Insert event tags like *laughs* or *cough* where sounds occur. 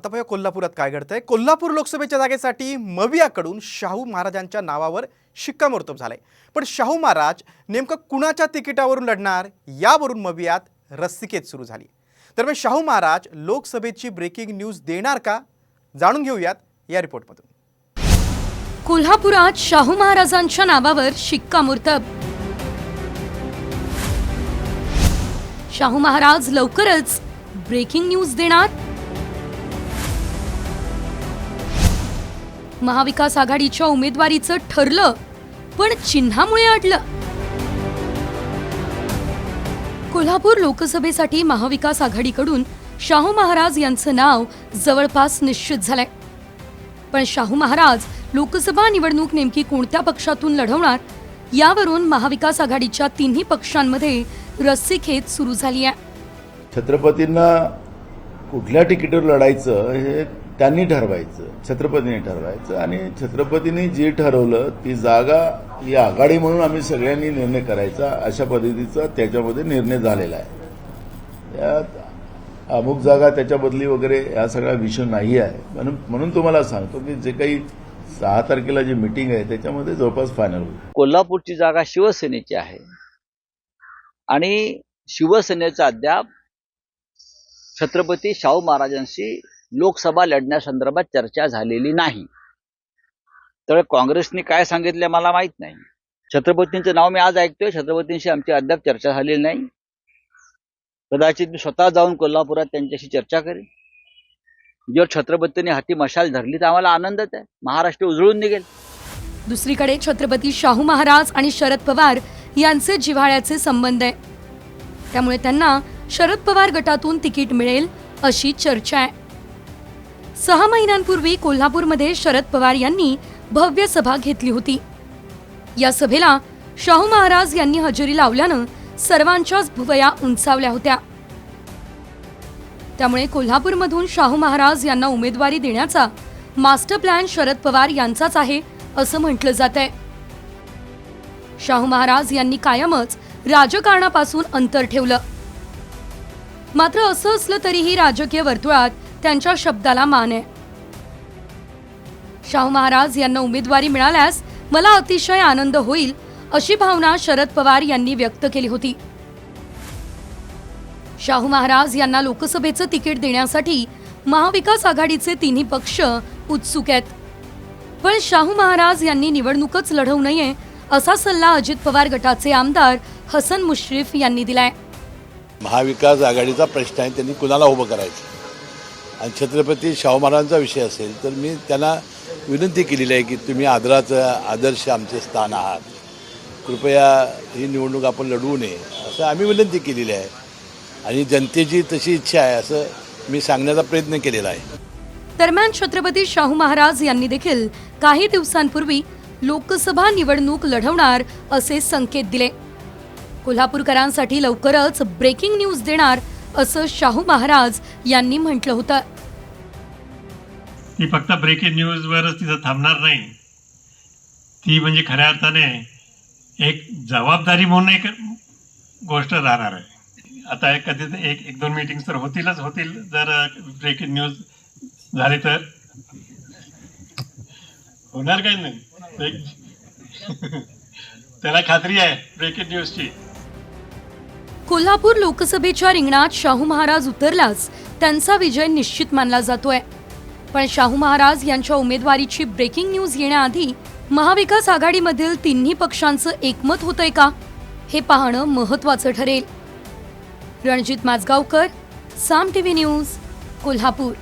आता पाहूया कोल्हापुरात काय घडतंय. कोल्हापूर लोकसभेच्या जागेसाठी मवियाकडून शाहू महाराजांच्या नावावर शिक्कामोर्तब झालंय. पण शाहू महाराज नेमकं कुणाच्या तिकिटावरून लढणार? यावरून मवियात रस्सिकेत सुरू झाली. दरम्यान शाहू महाराज लोकसभेची ब्रेकिंग न्यूज देणार का? जाणून घेऊयात या रिपोर्टमधून. कोल्हापुरात शाहू महाराजांच्या नावावर शिक्कामोर्तब. शाहू महाराज लवकरच ब्रेकिंग न्यूज देणार? महाविकास आघाडीच्या उमेदवारीचं ठरलं पण चिन्हामुळे अडलं. कोल्हापूर लोकसभेसाठी महाविकास आघाडीकडून शाहू महाराज यांचं नाव जवळपास निश्चित झालंय. पण शाहू महाराज लोकसभा निवडणूक नेमकी कोणत्या पक्षातून लढवणार यावरून महाविकास आघाडीच्या तिन्ही पक्षांमध्ये रस्सीखेच सुरू झाली आहे. छत्रपतींना कुठल्या तिकीटवर लढायचं हे त्यांनी ठरवायचं छत्रपतींनी ठरवायचं आणि छत्रपतींनी जे ठरवलं ती जागा ही आघाडी म्हणून आम्ही सगळ्यांनी निर्णय करायचा अशा पद्धतीचा त्याच्यामध्ये निर्णय झालेला आहे. त्यात अमुक जागा त्याच्या बदली वगैरे हा सगळा विषय नाही आहे. म्हणून म्हणून तुम्हाला सांगतो की जे काही सहा तारखेला जी मिटिंग आहे त्याच्यामध्ये जवळपास फायनल होईल. कोल्हापूरची जागा शिवसेनेची आहे. आणि शिवसेनेचा अद्याप छत्रपती शाहू महाराजांशी लोकसभा लढण्यासंदर्भात चर्चा झालेली नाही. तर काँग्रेसने काय सांगितलं मला माहीत नाही. छत्रपतींचं नाव मी आज ऐकतोय. छत्रपतींशी आमची अद्याप चर्चा झालेली नाही. कदाचित मी स्वतः जाऊन कोल्हापुरात त्यांच्याशी चर्चा करेन. जर छत्रपतींनी हाती मशाल धरली तर आम्हाला आनंदच आहे. महाराष्ट्र उजळून निघेल. दुसरीकडे छत्रपती शाहू महाराज आणि शरद पवार यांचे जिव्हाळ्याचे संबंध आहे. त्यामुळे त्यांना शरद पवार गटातून तिकीट मिळेल अशी चर्चा आहे. सहा महिन्यांपूर्वी कोल्हापूरमध्ये शरद पवार यांनी भव्य सभा घेतली होती. या सभेला शाहू महाराज यांनी हजेरी लावल्यानं सर्वांच्याच भुवया उंचावल्या होत्या. त्यामुळे कोल्हापूरमधून शाहू महाराज यांना उमेदवारी देण्याचा मास्टर प्लॅन शरद पवार यांचाच आहे असं म्हटलं जात आहे शाहू महाराज यांनी कायमच राजकारणापासून अंतर ठेवलं. मात्र असं असलं तरीही राजकीय वर्तुळात त्यांच्या शब्दाला मान आहे. शाहू महाराज यांना उमेदवारी मिळाल्यास मला अतिशय आनंद होईल अशी भावना शरद पवार यांनी व्यक्त केली होती. शाहू महाराज यांना लोकसभेचं तिकीट देण्यासाठी महाविकास आघाडीचे तिन्ही पक्ष उत्सुक आहेत. पण शाहू महाराज यांनी निवडणूकच लढवू नये असा सल्ला अजित पवार गटाचे आमदार हसन मुश्रीफ यांनी दिलाय. महाविकास आघाडीचा प्रश्न आहे त्यांनी कुणाला उभं करायचं? आणि छत्रपती शाहू महाराजांचा विषय असेल तर मी त्यांना विनंती केलेली आहे की तुम्ही आदराचं आदर्श आमचे स्थान आहात. कृपया ही निवडणूक आपण लढवू नये असं आम्ही विनंती केलेली आहे. आणि जनतेची तशी इच्छा आहे असं मी सांगण्याचा प्रयत्न केलेला आहे. दरम्यान छत्रपती शाहू महाराज यांनी देखील काही दिवसांपूर्वी लोकसभा निवडणूक लढवणार असे संकेत दिले. कोल्हापूरकरांसाठी लवकरच ब्रेकिंग न्यूज देणार असं शाहू महाराज यांनी म्हटलं होतं. ती फक्त ब्रेकिंग न्यूजवरच तिथं थांबणार नाही. ती म्हणजे खऱ्या अर्थाने एक जबाबदारी म्हणून एक गोष्ट राहणार आहे. आता एक कधी एक एक दोन मीटिंग तर होतीलच होतील. जर ब्रेकिंग न्यूज झाली तर. होणार काही नाही. *laughs* त्याला खात्री आहे ब्रेकिंग न्यूजची कोल्हापूर लोकसभेच्या रिंगणात शाहू महाराज उतरलाच. त्यांचा विजय निश्चित मानला जातोय. पण शाहू महाराज यांच्या उमेदवारीची ब्रेकिंग न्यूज येण्याआधी महाविकास आघाडीमधील तिन्ही पक्षांचं एकमत होतंय का? हे पाहणं महत्वाचं ठरेल. Ranjit Majgaonkar Saam TV news Kolhapur.